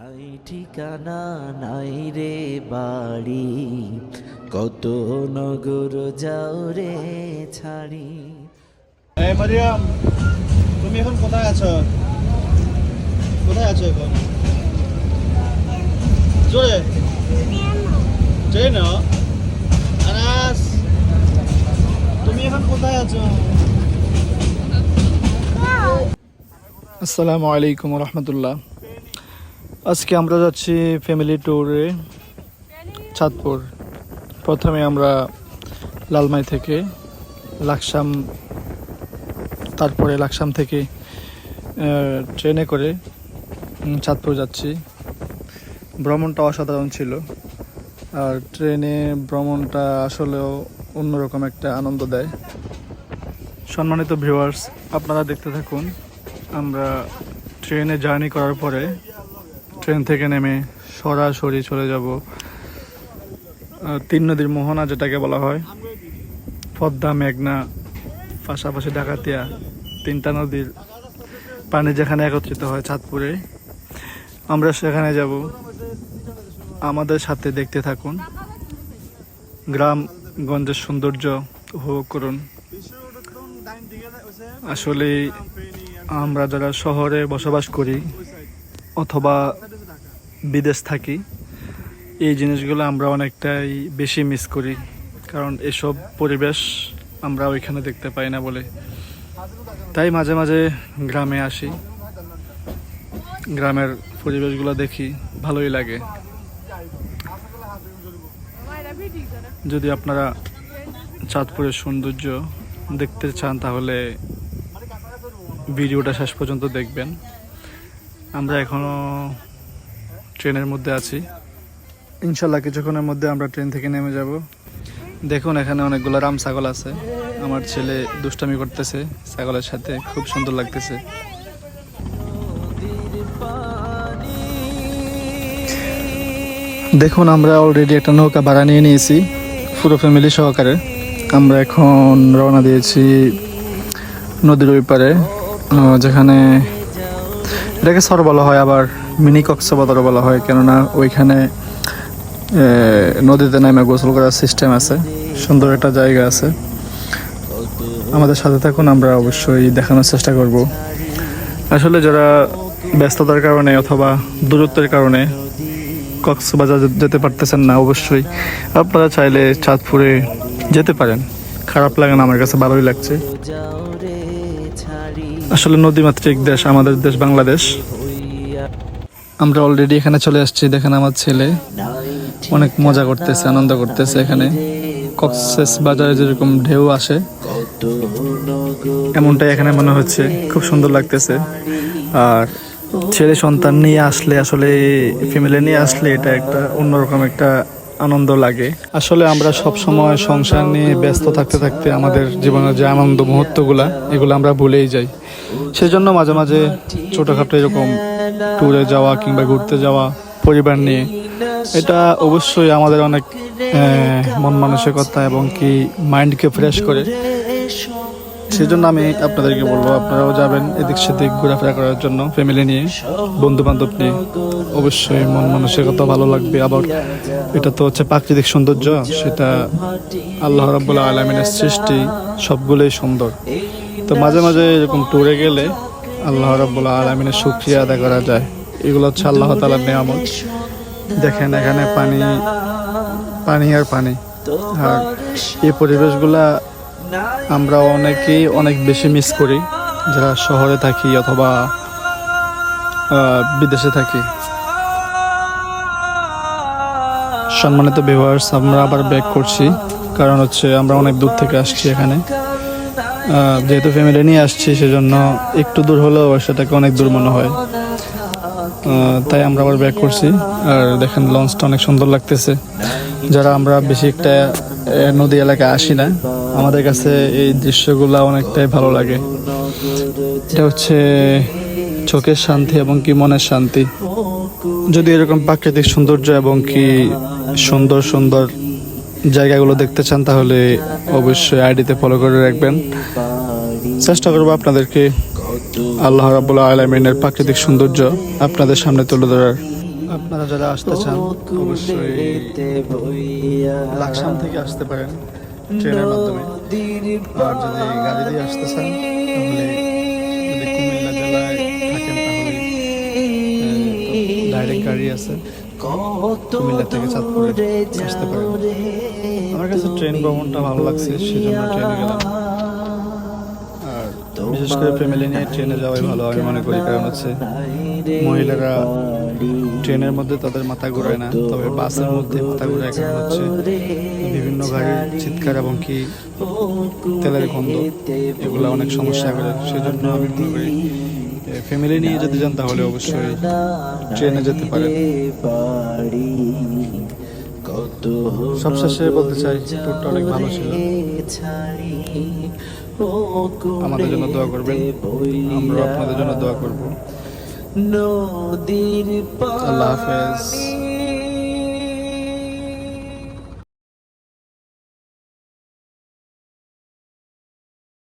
নাই ঠিকানা নাই রে বাড়ি। কত নগর যাও রে ছাড়ি। এই মারিয়াম তুমি এখন কোথায় আছো? কোথায় আছো এখন? জোরে। জোরে না আনাস তুমি এখন কোথায় আছো? আসসালামু আলাইকুম রহমতুল্লাহ। আজকে আমরা যাচ্ছি ফ্যামিলি ট্যুরে চাঁদপুর। প্রথমে আমরা লালমাই থেকে লাকসাম, তারপরে লাকসাম থেকে ট্রেনে করে চাঁদপুর যাচ্ছি। ভ্রমণটা অসাধারণ ছিল। আর ট্রেনে ভ্রমণটা আসলেও অন্যরকম একটা আনন্দ দেয়। সম্মানিত ভিউয়ার্স আপনারা দেখতে থাকুন। আমরা ট্রেনে জার্নি করার পরে ট্রেন থেকে নেমে সরাসরি চলে যাব তিন নদীর মোহনা যেটাকে বলা হয়। পদ্মা, মেঘনা, পাশাপাশি ডাকাতিয়া, তিনটা নদীর পানি যেখানে একত্রিত হয় চাঁদপুরে। আমরা সেখানে যাব। আমাদের সাথে দেখতে থাকুন। গ্রামগঞ্জের সৌন্দর্য উপভোগ করুন। আসলে আমরা যারা শহরে বসবাস করি, অথবা বিদেশ থাকি, এই জিনিসগুলো আমরা অনেকটাই বেশি মিস করি। কারণ এসব পরিবেশ আমরা ওইখানে দেখতে পাই না বলে। তাই মাঝে মাঝে গ্রামে আসি। গ্রামের পরিবেশগুলো দেখি, ভালোই লাগে। যদি আপনারা চাঁদপুরের সৌন্দর্য দেখতে চান, তাহলে ভিডিওটা শেষ পর্যন্ত দেখবেন। আমরা এখনও ট্রেনের মধ্যে আছি। ইনশাল্লাহ কিছুক্ষণের মধ্যে আমরা ট্রেন থেকে নেমে যাব। দেখুন, এখানে অনেকগুলো রাম ছাগল আছে। আমার ছেলে দুষ্টামি করতেছে, ছাগলের সাথে খুব সুন্দর লাগতেছে। দেখুন, আমরা অলরেডি একটা নৌকা ভাড়া নিয়ে নিয়েছি, পুরো ফ্যামিলি সহকারে। আমরা এখন রওনা দিয়েছি নদীর ওই পারে যেখানে এটাকে সর বলা হয়, আবার মিনি কক্সবাজার বলা হয়, কেননা ওইখানে নদীতে নেমে গোসল করার সিস্টেম আছে, সুন্দর একটা জায়গা আছে। আমাদের সাথে থাকুন, আমরা অবশ্যই দেখানোর চেষ্টা করব। আসলে যারা ব্যস্ততার কারণে অথবা দূরত্বের কারণে কক্সবাজার যেতে পারতেছেন না, অবশ্যই আপনারা চাইলে চাঁদপুরে যেতে পারেন। খারাপ লাগে না, আমার কাছে ভালোই লাগছে। আসলে নদীমাতৃক দেশ, আমাদের দেশ বাংলাদেশ। আমরা অলরেডি এখানে চলে আসছি, দেখেন আমার ছেলে। অনেক মজা করতেছে, আনন্দ করতেছে এখানে। কক্সেস বাজারে যেরকম ঢেউ আসে, এমনটাই এখানে মনে হচ্ছে। খুব সুন্দর লাগতেছে। আর ছেলে সন্তান নিয়ে আসলে আসলে ফ্যামিলি নিয়ে আসলে এটা একটা অন্যরকম একটা আনন্দ লাগে। আসলে আমরা সব সময় সংসার নিয়ে ব্যস্ত থাকতে থাকতে আমাদের জীবনের যে আনন্দ মুহূর্তগুলা, এগুলো আমরা ভুলেই যাই। সেজন্য মাঝে মাঝে ছোটোখাটো এরকম ট্যুরে যাওয়া কিংবা ঘুরতে যাওয়া পরিবার নিয়ে, এটা অবশ্যই আমাদের অনেক মন মানসিকতা এবং কি মাইন্ডকে ফ্রেশ করে সেই জন্য আমি আপনাদেরকে বলব, আপনারাও যাবেন এদিক সেদিক ঘোরাফেরা করার জন্য ফ্যামিলি নিয়ে বন্ধু বান্ধব নিয়ে। অবশ্যই মন মানসিকতা ভালো লাগবে। আবার এটা তো হচ্ছে প্রাকৃতিক সৌন্দর্য, সেটা আল্লাহ রাবুল্লাহ আলমিনের সৃষ্টি সবগুলোই সুন্দর। তো মাঝে মাঝে এরকম ট্যুরে গেলে আল্লাহ রাবুল্লাহ আলমিনের সুক্রিয়া আদায় করা যায়। এগুলো হচ্ছে আল্লাহ তালার নিয়ামত। দেখেন এখানে পানি পানি আর পানি। আর এই পরিবেশগুলা আমরা অনেকেই অনেক বেশি মিস করি, যারা শহরে থাকি অথবা বিদেশে থাকি। সম্মানিত ভিউয়ার্স আমরা আবার ব্যাক করছি, কারণ হচ্ছে আমরা অনেক দূর থেকে আসছি এখানে। যেহেতু ফ্যামিলি নিয়ে আসছি, সেজন্য একটু দূর হলেও সেটাকে অনেক দূর মনে হয়। তাই আমরা আবার ব্যাক করছি। আর দেখেন লঞ্চটা অনেক সুন্দর লাগতেছে। যারা আমরা বেশি একটা নদী এলাকায় আসি না। আমাদের কাছে এই দৃশ্যগুলো অনেকটাই ভালো লাগে। এটা হচ্ছে চোখের শান্তি এবং কি মনের শান্তি। যদি এরকম প্রাকৃতিক সৌন্দর্য এবং কি সুন্দর সুন্দর জায়গাগুলো দেখতে চান, তাহলে অবশ্যই আইডিতে ফলো করে রাখবেন। চেষ্টা করব আপনাদেরকে আল্লাহ রাবুল্লাহ আলমিনের প্রাকৃতিক সৌন্দর্য আপনাদের সামনে তুলে ধরার। আপনারা যারা আসতে চান অবশ্যই লাকসাম থেকে আসতে পারেন ট্রেনের মাধ্যমে। আর যদি গাড়ি দিয়ে আসতে চান তাহলে যদি কুমিল্লা জেলায় থাকেন তাহলে ডাইরেক্ট গাড়ি আছে। কত কুমিল্লা থেকে চাঁদপুরে আসতে পারেন। আমার কাছে ট্রেন ভ্রমণটা ভালো লাগছে সেজন্য ট্রেনে গেলাম। বিশেষ করে ফ্যামিলি নিয়ে ট্রেনে যাওয়াই ভালো আমি মনে করি। কারণ হচ্ছে মহিলারা ট্রেনের মধ্যে তাদের মাথা ঘোরায় না, তবে বাসের মধ্যে মাথা ঘুরায়, কারণ হচ্ছে বিভিন্ন গাড়ির চিৎকার এবং কি তেলের গন্ধ, এগুলো অনেক সমস্যা করে। সেজন্য আমি মনে করি ফ্যামিলি নিয়ে যদি যান তাহলে অবশ্যই ট্রেনে যেতে পারেন। সবশেষে বলতে চাই ট্যুরটা অনেক ভালো ছিল। আমাদের জন্য দোয়া করবেন। আমরা আপনাদের জন্য দোয়া করব। নদীর আল্লাহ হাফেজ।